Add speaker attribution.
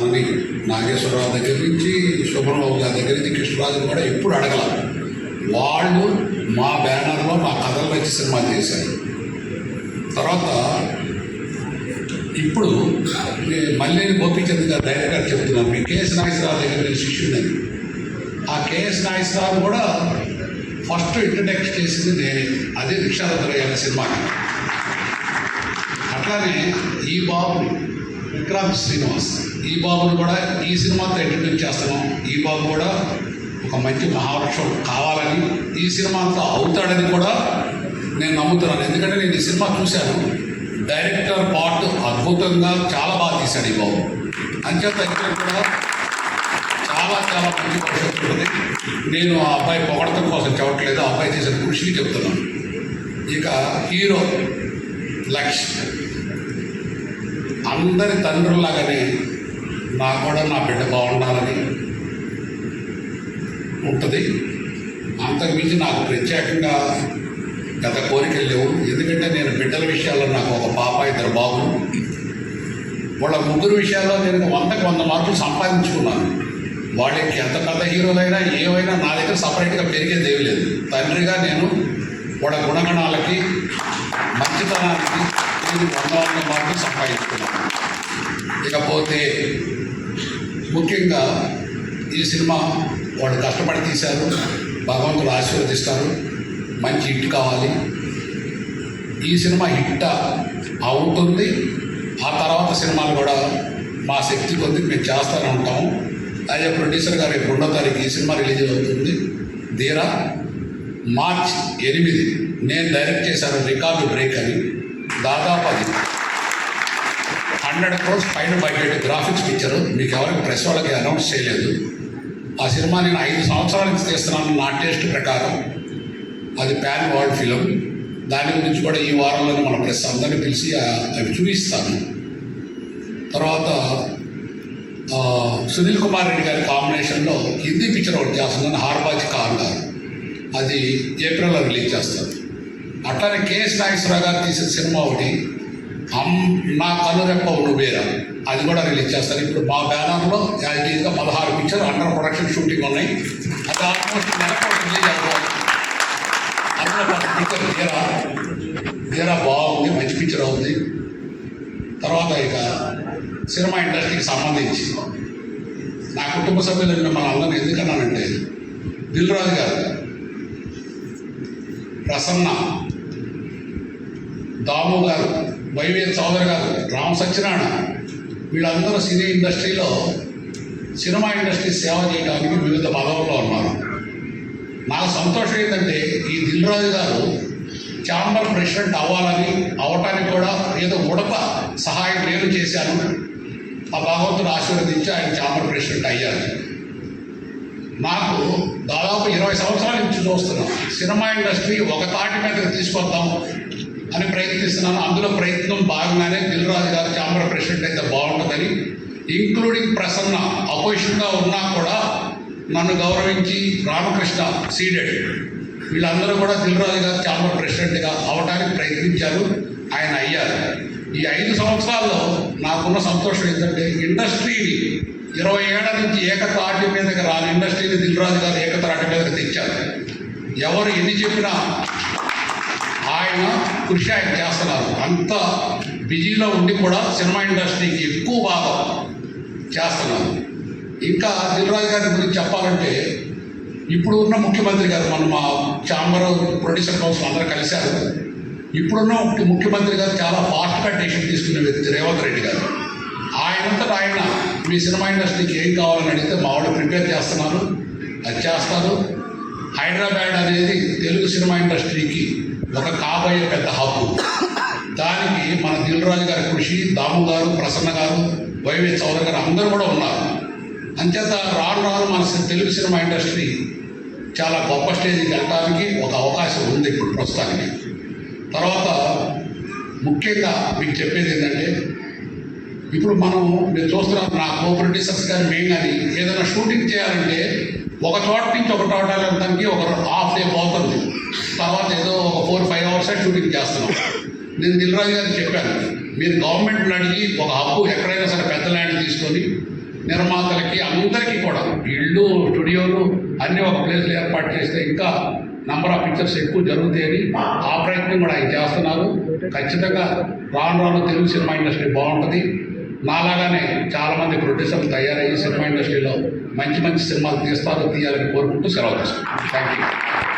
Speaker 1: తనని నాగేశ్వరరావు దగ్గర నుంచి శుభ్రబాబు గారి దగ్గర నుంచి కృష్ణరాజు కూడా ఎప్పుడు అడగల. వాళ్ళు మా బ్యానర్లో మా కథలు వచ్చి సినిమా చేశారు. తర్వాత ఇప్పుడు మళ్ళీ గోపీచంద్ గారు డైరెక్టర్ చెప్తున్నాను మీ కేఎస్ నాగేశ్వరరావు దగ్గర నేను శిష్యుడని. ఆ కేఎస్ నాగేశ్వరరావు కూడా ఫస్ట్ ఇంట్రడక్ట్ చేసింది నేనే. అదే రిక్షారథరయ్య అనే సినిమాకి. అట్లానే ఈ బాబుని విక్రమ్ శ్రీనివాస్. ఈ బాబుని కూడా ఈ సినిమాతో ఇంట్రడ్యూస్ చేస్తున్నాం. ఈ బాబు కూడా ఒక మంచి మహావృక్షం కావాలని ఈ సినిమాతో అవుతాడని కూడా నేను నమ్ముతున్నాను. ఎందుకంటే నేను ఈ సినిమా చూశాను. డైరెక్టర్ పార్ట్ అద్భుతంగా చాలా బాగా తీశాడు ఈ బాబు. అంచేత ఇక్కడ కూడా చాలా చాలా మంచి ఉంటుంది. నేను ఆ అబ్బాయి పొగడటం కోసం చెప్పట్లేదు. ఆ అబ్బాయి చేసిన కృషిని చెప్తున్నాను. ఇక హీరో లక్ష్ అందరి తండ్రులాగానే నాకు కూడా నా బిడ్డ బాగుండాలని ఉంటుంది. అంతకుమించి నాకు ప్రత్యేకంగా గత కోరికలు లేవు. ఎందుకంటే నేను బిడ్డల విషయాల్లో నాకు ఒక పాప ఇద్దరు బాబు వాళ్ళ ముగ్గురు విషయాల్లో నేను వందకు వంద మార్కులు సంపాదించుకున్నాను. వాళ్ళకి ఎంత పెద్ద హీరోలైనా ఏవైనా నా దగ్గర సపరేట్గా పెరిగేది ఏమీ లేదు. తండ్రిగా నేను వాళ్ళ గుణగణాలకి మంచితనానికి నేను వంద వంద మార్కులు ఇకపోతే ముఖ్యంగా ఈ సినిమా వాళ్ళు కష్టపడి తీశారు భగవంతుడు ఆశీర్వదిస్తారు మంచి హిట్ కావాలి. ఈ సినిమా హిట్ అవుతుంది ఆ తర్వాత సినిమాలు కూడా మా శక్తి కొద్ది మేము చేస్తూనే ఉంటాము. అదే ప్రొడ్యూసర్ గారు రేపు రెండో తారీఖు ఈ సినిమా రిలీజ్ అవుతుంది. ధీరా మార్చ్ ఎనిమిది నేను డైరెక్ట్ చేశాను రికార్డు బ్రేక్ అని. దాదాపు అది. హండ్రెడ్ క్రోర్స్ పైన బడ్జెట్ గ్రాఫిక్స్ పిక్చర్ మీకు ఎవరికి ప్రెస్ వాళ్ళకి అనౌన్స్ చేయలేదు. ఆ సినిమా నేను ఐదు సంవత్సరాల నుంచి తీస్తున్నాను నా టేస్ట్ ప్రకారం. అది ప్యాన్ వరల్డ్ ఫిలిం. దాని గురించి కూడా ఈ వారంలోనే మన ప్రెస్ అందరినీ పిలిచి అవి చూపిస్తాను. తర్వాత సునీల్ కుమార్ రెడ్డి గారి కాంబినేషన్లో హిందీ పిక్చర్ ఒకటి చేస్తుందని హార్బాజ్ ఖాన్ గారు అది ఏప్రిల్లో రిలీజ్ చేస్తారు. అట్లానే కేఎస్ నాగేశ్వరరావు గారు తీసిన సినిమా ఒకటి అమ్ నా కనురెప్ప నువ్వేరా అది కూడా రిలీజ్ చేస్తారు. ఇప్పుడు మా బ్యానర్లో యాజిటీగా పదహారు పిక్చర్ అండర్ ప్రొడక్షన్ షూటింగ్ ఉన్నాయి. అది ఆల్మోస్ట్ నెలకు రిలీజ్ అయిపోతుంది అందులో మా పిక్చర్ తీరా తీరా బాగుంది. మంచి పిక్చర్ అవుతుంది. తర్వాత ఇక సినిమా ఇండస్ట్రీకి సంబంధించి నా కుటుంబ సభ్యులు మిమ్మల్ని అందరిని ఎందుకన్నానంటే దిల్ రాజు గారు ప్రసన్న దాము గారు వైవే చౌదరి గారు రామ సత్యనారాయణ వీళ్ళందరూ సినీ ఇండస్ట్రీలో సినిమా ఇండస్ట్రీ సేవ చేయడానికి వివిధ పదవుల్లో ఉన్నారు. నాకు సంతోషం ఏంటంటే ఈ దిల్రాజు గారు ఛాంబర్ ప్రెసిడెంట్ అవ్వాలని అవటానికి కూడా ఏదో ఉడప సహాయం నేను చేశాను. ఆ భగవంతుడు ఆశీర్వదించి ఆయన ఛాంబర్ ప్రెసిడెంట్ అయ్యారు. నాకు దాదాపు ఇరవై సంవత్సరాల నుంచి చూస్తున్నాం. సినిమా ఇండస్ట్రీ ఒక తాటి మీదకి తీసుకొద్దాం. అని ప్రయత్నిస్తున్నాను అందులో ప్రయత్నం భాగంగానే దిల్ రాజు గారు చాంబర్ ప్రెసిడెంట్ అయితే బాగుంటుందని. ఇంక్లూడింగ్ ప్రసన్న అపోజిషన్గా ఉన్నా కూడా నన్ను గౌరవించి రామకృష్ణ సీడెడ్. వీళ్ళందరూ కూడా దిల్ రాజు గారు చాంబర్ ప్రెసిడెంట్గా అవడానికి ప్రయత్నించారు. ఆయన అయ్యారు. ఈ ఐదు సంవత్సరాల్లో నాకున్న సంతోషం ఏంటంటే ఇండస్ట్రీని ఇరవై ఏళ్ళ నుంచి ఏకతాటి మీదకి రాని ఇండస్ట్రీని దిల్ రాజు గారు ఏకతాటి మీదకి తెచ్చారు. ఎవరు ఎన్ని చెప్పినా ఆయన కృషి ఆయన చేస్తున్నారు. అంత బిజీలో ఉండి కూడా సినిమా ఇండస్ట్రీకి ఎక్కువ భాగం చేస్తున్నారు. ఇంకా దిల్రాజ్ గారి గురించి చెప్పాలంటే ఇప్పుడు ఉన్న ముఖ్యమంత్రి గారు మన మా చాంబర్ ప్రొడ్యూసర్ కౌన్సిల్ అందరూ కలిశారు. ఇప్పుడున్న ముఖ్యమంత్రి గారు చాలా ఫాస్ట్గా డెసిషన్ తీసుకునే వ్యక్తి రేవంత్ రెడ్డి గారు. ఆయనంతటా ఆయన మీ సినిమా ఇండస్ట్రీకి ఏం కావాలని అడిగితే మా వాళ్ళు ప్రిపేర్ చేస్తున్నారు. అది చేస్తారు. హైదరాబాద్ అనేది తెలుగు సినిమా ఇండస్ట్రీకి ఒక కాబోయే పెద్ద హక్కు దానికి మన దిల్రాజు గారి కృషి దాము గారు ప్రసన్న గారు వైవే చౌదరి గారు అందరూ కూడా ఉన్నారు. అంచేత రాను రాను మన తెలుగు సినిమా ఇండస్ట్రీ చాలా గొప్ప స్టేజ్కి వెళ్ళడానికి ఒక అవకాశం ఉంది ఇప్పుడు ప్రస్తుతానికి. తర్వాత ముఖ్యంగా మీకు చెప్పేది ఏంటంటే ఇప్పుడు మనం మీరు చూస్తున్నాం నా కో ప్రొడ్యూసర్స్ కానీ మేము కానీ ఏదైనా షూటింగ్ చేయాలంటే ఒక చోట నుంచి ఒక చోట వెళ్ళడానికి ఒక హాఫ్ డే పోతుంది. తర్వాత ఏదో ఒక ఫోర్ ఫైవ్ అవర్స్ షూటింగ్ చేస్తున్నాం. నేను దిల్రాజు గారికి చెప్పాను మీరు గవర్నమెంట్ అడిగి ఒక హక్కు ఎక్కడైనా సరే పెద్ద ల్యాండ్ తీసుకొని నిర్మాతలకి అందరికీ కూడా ఇళ్ళు స్టూడియోలు అన్నీ ఒక ప్లేస్లో ఏర్పాటు చేస్తే ఇంకా నంబర్ ఆఫ్ పిక్చర్స్ ఎక్కువ జరుగుతాయని ఆ ప్రయత్నం కూడా ఆయన చేస్తున్నారు. ఖచ్చితంగా రాను రాను తెలుగు సినిమా ఇండస్ట్రీ బాగుంటుంది. నాలాగానే చాలామంది ప్రొడ్యూసర్లు తయారయ్యి సినిమా ఇండస్ట్రీలో మంచి మంచి సినిమాలు తీస్తారు తీయాలని కోరుకుంటూ సెలవు తీసుకుంటాను థ్యాంక్ యూ